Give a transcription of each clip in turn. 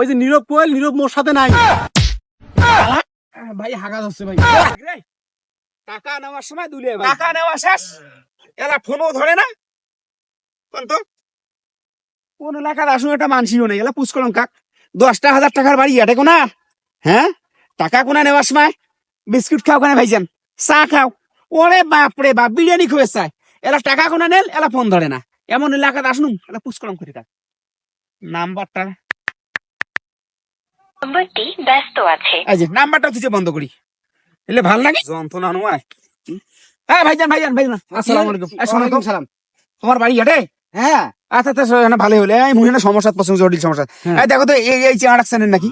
ওই যে নীরব কোয়েল নীরব মোর সাথে নাই। ভাই হাগা হচ্ছে ভাই। টাকা নেওয়ার সময় দুলে টাকা নেওয়া শেষ। এরা ফোনও ধরে না। কোন তো? কোন এলাকার আসুন একটা মানসিও নেই এলা পুষ করলাম কাক। দশটা হাজার টাকার বাড়ি এটা কোনা? হ্যাঁ? টাকা কোনা নেওয়ার সময়? বিস্কুট খাও কোনা ভাইজান? চা খাও। ওরে বাপ রে বাপ বিরিয়ানি খুঁয়ে চায় এলা টাকা কোনা নেল এলা ফোন ধরে না। এমন এলাকার আসুন এলা পুষ করলাম করে কাক নাম্বারটা নম্বরটি ব্যস্ত আছে। যে নাম্বারটা তুই বন্ধ করি। এলে ভালো লাগে যন্ত্রণা নয় হ্যাঁ ভাইজান ভাইজান ভাইজান। আসসালামু আলাইকুম। আসসালামু আলাইকুম সালাম। তোমার বাড়ি হ্যাঁ। আচ্ছা আচ্ছা না ভালো হলে। এই মুহিনা সমস্যা পছন্দ জটিল সমস্যা। এই দেখো তো এই এই চেয়ার রাখছেন নাকি?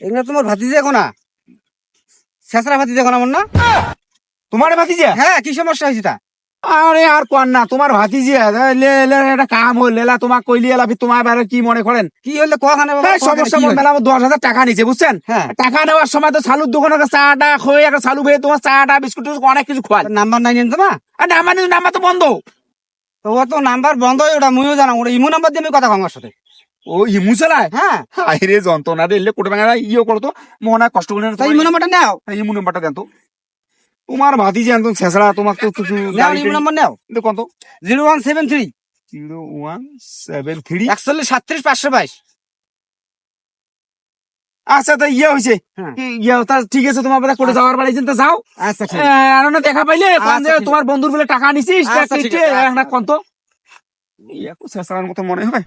এগুলো তোমার ভাতিজা দেখো না শেষরা ভাতি দেখো না মন না তোমার ভাতিজা? হ্যাঁ কি সমস্যা হয়েছে তা? আরে আর কোন না তোমার ভাতিজা একটা কাম হল লেলা তোমার কইলি এলা তোমার বারে কি মনে করেন? কি হলে কোয়াখানে সমস্যা মেলা দশ হাজার টাকা নিছে বুঝছেন? হ্যাঁ। টাকা নেওয়ার সময় তো চালুর দোকানে চাটা খয়ে একটা চালু ভেয়ে তোমার চাটা বিস্কুট অনেক কিছু খোয়াল নাম্বার নাই নেন তোমার আর নাম্বার নিয়ে নাম্বার তো বন্ধ। তো ও তো নাম্বার বন্ধ হয়ে ওটা মুইও জানা ওটা ইমু নাম্বার দিয়ে আমি কথা কম ওর সাথে। ও ইমু চালায়? হ্যাঁ। আরে যন্ত্রণা রে এলে কোটে ভাঙা ইয়ে করতো মনে হয় কষ্ট করে ইমু নাম্বারটা নাও। ইমু নাম্বারটা দেন তো। তোমার ভাতি যে একদম ছেঁচড়া তোমার তো কিছু নাম্বার নাও। কত? Zero one seven three. Zero one seven three. একচল্লিশ সাতত্রিশ পাঁচশো বাইশ। আচ্ছা তা ইয়ে হয়েছে। হ্যাঁ। ইয়ে তা ঠিক আছে তোমার বেলা করে যাওয়ার বাড়ি তো যাও। আচ্ছা আর না দেখা পাইলে আচ্ছা, তোমার বন্ধুর বলে টাকা নিছিস আচ্ছা, তা ঠিক কেটে, আছে, আচ্ছা। একটা কোন তো ইয়ে ছেঁচড়ার মতো মনে হয়।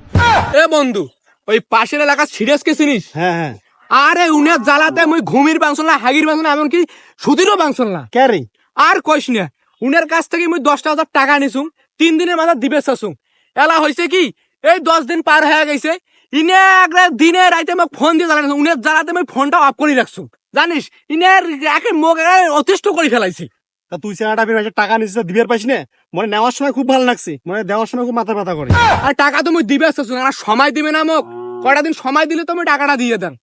এ বন্ধু ওই পাশের এলাকা সিরিয়াস কে চিনিস? হ্যাঁ হ্যাঁ। আরে উনের জ্বালাতে মুই ঘুমির বাংশল না হাগির বাংশল না এমনকি সুদিনও বাংশল না। কে রে আর কইস না উনের কাছ থেকে মুই দশটা হাজার টাকা নিছুম তিন দিনের মাথা দিবে চাসুম এলা হয়েছে কি এই দশ দিন পার হয়ে গেছে ইনে একটা দিনে রাইতে মোক ফোন দিয়ে জ্বালানি উনের জ্বালাতে মুই ফোনটা অফ করে রাখছুম। জানিস ইনের একে মোক অতিষ্ঠ করে ফেলাইছি। তা তুই চেনাটা ফির টাকা নিছিস দিবের পাইস না? মানে নেওয়ার সময় খুব ভালো লাগছে মানে দেওয়ার সময় খুব মাথা ব্যথা করে। আর টাকা তো মুই দিবে চাসুম আর সময় দিবে না মোক। কটা দিন সময় দিলে তো মুই টাকাটা দিয়ে দেন।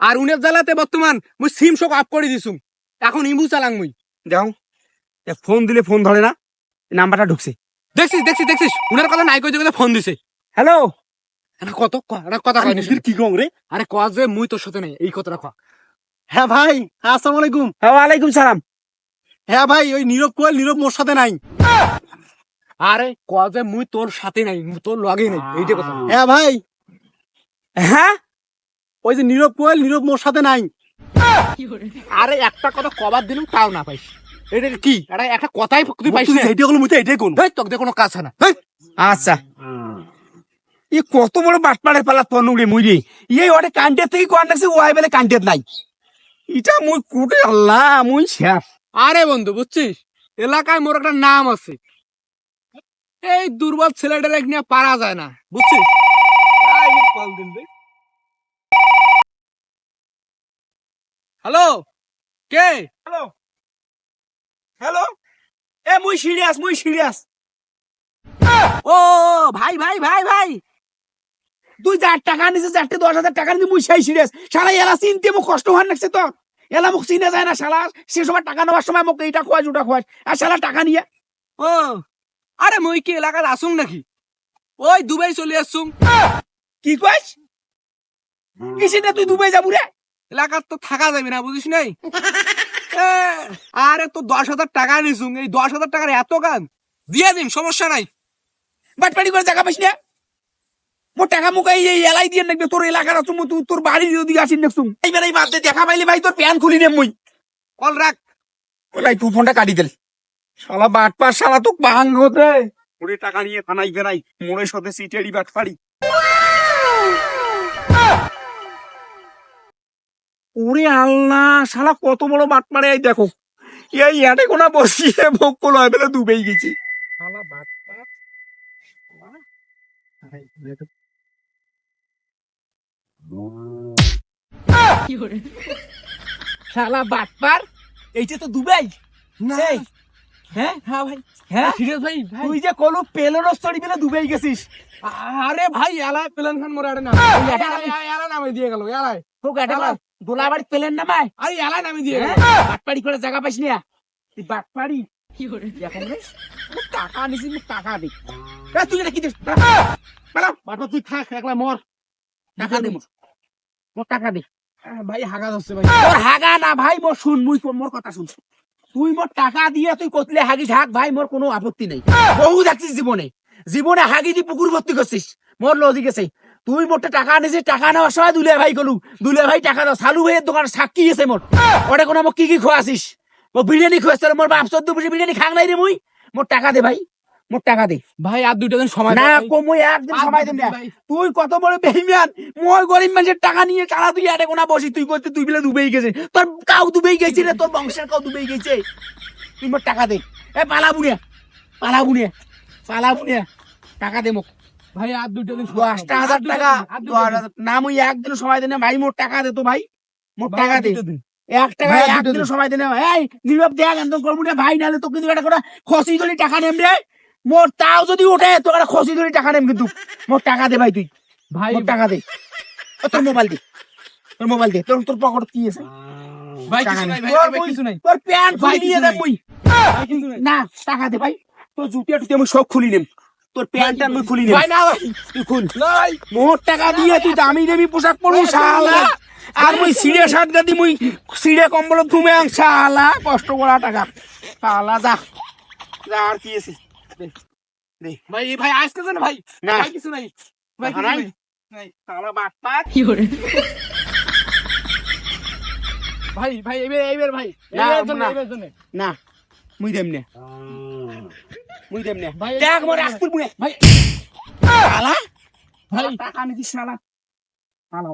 আর উনের জ্বালাতে বর্তমান মুই সিম শোক অফ করে দিছুম। এখন ইমু চালাং মুই। দেখো এ ফোন দিলে ফোন ধরে না নাম্বারটা ঢুকছে। দেখছিস দেখছিস দেখছিস? উনার কথা নাই কই দিকে ফোন দিছে। হ্যালো এটা কত ক- এটা কথা মুদির কি গং রে? আরে ক যে মুই তোর সাথে নেই এই কথাটা কয় হ্যাঁ ভাই আসসালামু আলাইকুম। হ্যাঁ ওয়ালাইকুম সালাম। হ্যাঁ ভাই ওই নীরব কোয়েল নীরব মোর সাথে নাই। আরে ক যে মুই তোর সাথে নাই মু তোর লগে নাই এইটা কথা। হ্যাঁ ভাই। হ্যাঁ? ওই যে নীরব কোয়েল নীরব মোর সাথে নাই। আরে একটা কথা কবার দিলুম তাও না পাইস। এটা কি? এটা একটা কথাই তুই পাইস না। এইটা হলো মুই তো এটাই কোন এই তোকে কোনো কাজ না। আচ্ছা। ই কত বড় বাটপাড়ের পালা তনুড়ে মুইরে এই ওটা কান্টের থেকে কোয়ান রাখছে ওয়াই বেলে কান্টের নাই। ইটা মুই কুটে আল্লাহ মুই শেষ আরে বন্ধু বুঝছিস? এলাকায় মোর একটা নাম আছে। এই দুর্বল ছেলেটার নিয়ে পারা যায় না বুঝছিস? হ্যালো? কে? হ্যালো? এ মুই সিরিয়াস মুই সিরিয়াস। ও ভাই ভাই ভাই ভাই। তুই যার টাকা নিছে চারটে দশ হাজার টাকা নিয়ে মুই সেই সিরিয়াস। শালা এলা চিনতে মুখ কষ্ট হওয়ার লাগছে তো। এলা মুখ চিনে যায় না শালা। সে সময় টাকা নেওয়ার সময় মুখ এইটা খোয়াস ওটা খোয়াস আর শালা টাকা নিয়ে। ও আরে মুই কি এলাকার আসুন নাকি? ওই দুবাই চলে আসছুম কি কইস কিসে তুই দুবাই যাবু রে? এলাকার তো থাকা যাবে না বুঝিস নাই? আরে তো দশ হাজার টাকা নিছুম এই দশ হাজার টাকার এত গান? দিয়ে দিন সমস্যা নাই। বাটপাড়ি করে টাকা পাইস না। মোর টাকা মুখ এই এলাই দিয়ে নাকবে তোর এলাকার আছো তুই তোর বাড়ির যদি আসি দেখছুম। এইবার এই বাদ দে দেখা পাইলে ভাই তোর প্যান খুলি নে মুই। কল রাখ। ওলাই তুই ফোনটা কাটি দিল শালা বাটপার শালা তো বাং হতে। ওরে টাকা নিয়ে থানাই বেড়াই মোড়ের সাথে সিটেরি বাটপাড়ি ওরে আল্লাহ শালা কত বড় বাটপাড়ে এই দেখো। এই কোনা বসিয়ে ভোগ করল এবেলে ডুবেই গেছি। শালা বাটপার শালা বাটপার এইটা তো দুবাই এই, হ্যাঁ? হ্যাঁ ভাই। হ্যাঁ? সিরিয়াস ভাই ভাই। তুই যে পেলোর বেলে দুবাই গেছিস। আরে ভাই এলাই প্লেন খান মোর না এলাই নামে দিয়ে গেল এলাই তোকে এটা দোলাবাড়ি পেলেন না মাই আরে এলাই নামি দিয়ে হ্যাঁ? বাটপাড়ি করে জায়গা পাইস না তুই বাটপাড়ি? এখন রে টাকা মুখ টাকা দি। তুই এটা কি দিস? বাটপা তুই থাক একলা মর। টাকা দে মোর। টাকা দে। ভাই হাগা যাচ্ছে ভাই। তোর হাগা না ভাই মোর শুন মুই মোর কথা শুন তুই মোর টাকা দিয়ে তুই কতলে হাগিস? হাগ ভাই মোর কোনো আপত্তি নেই। বহু দেখছিস জীবনে। জীবনে হাগি দি পুকুর ভর্তি করছিস। মোর লজিক আছে। তুই মোরটা টাকা নিছিস টাকা নেওয়ার সময় দুলিয়া ভাই গলু। দুলিয়া ভাই টাকা দাও। সালু ভাইয়ের দোকান সাক্ষী আছে মোট ওটা কোনো মোক কি কি খোয়াছিস ও বিরিয়ানি খোয়াছ মোর বাপ চোদ্দ বসে বিরিয়ানি খাং নাই রে মুই। মোর টাকা দে ভাই মোর টাকা দে। ভাই আর দুইটা দিন সময় না কমই একদিন আর সময় দেন না তুই কত বড় বেইমান? মই গরিব মানুষের টাকা নিয়ে কারা তুই আটে কোনা বসি? তুই করতে তুই বিলে দুবেই গেছে। তোর কাউ দুবেই গেছে রে তোর বংশের কাউ দুবেই গেছে। তুই মোর টাকা দে। এ পালা বুনিয়া পালা বুনিয়া পালা বুনিয়া টাকা দে মোক। ভাই আর দুইটা দিন দশটা হাজার টাকা দিন, আর দুইটা দিন। না মুই একদিন সময় দেন ভাই টাকা দে তো ভাই। মোর টাকা দে। এক টাকা ভাই, একদিন সময় দেন এই নীরব দেখ একদম করব না ভাই নাহলে তোকে কিন্তু একটা করে খসি ধরে টাকা নেম রে। মোর তাও যদি ওঠে একটা খসি ধরে টাকা নেম কিন্তু। মোর টাকা দে ভাই তুই। ভাই মোর টাকা দে। তোর মোবাইল দে। তোর মোবাইল দে। তোর তোর পকেট কি আছে? ভাই কিছু নাই। তোর তোর প্যান্ট খুলে নিয়ে দে। মুই। না টাকা দে ভাই। তোর জুতিয়া টুতি আমি সব খুলি নেম। তোর প্যান্টটা আমি খুলি ভাই না ভাই। তুই খুল। না ভাই টাকা দিয়ে তুই দামি দামি পোশাক পরু শালা। আর মুই সিঁড়ে শার্ট গাদি মুই সিঁড়ে কম্বল ঘুমে আং শালা। কষ্ট করা টাকা। শালা যা। যা আর কি আছে? দে, দে। ভাই এই ভাই আজকে জান ভাই। না। কিছু নাই। ভাই নাই? নাই। শালা বাটপাত ভাই ভাই এবার এবার ভাই। না, জন্য না। না। মুই দেম নে। মুই নে। দেখ মোর রাজপুর মুনে ভাই। শালা ভাই। টাকা শালা শালা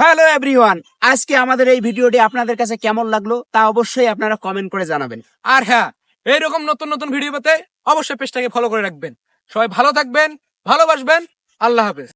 হ্যালো এভরিওয়ান আজকে আমাদের এই ভিডিওটি আপনাদের কাছে কেমন লাগল তা অবশ্যই আপনারা কমেন্ট করে জানাবেন। আর হ্যাঁ এইরকম নতুন নতুন ভিডিও পেতে অবশ্যই পেজটাকে ফলো করে রাখবেন। সবাই ভালো থাকবেন ভালোবাসবেন। আল্লাহ হাফেজ।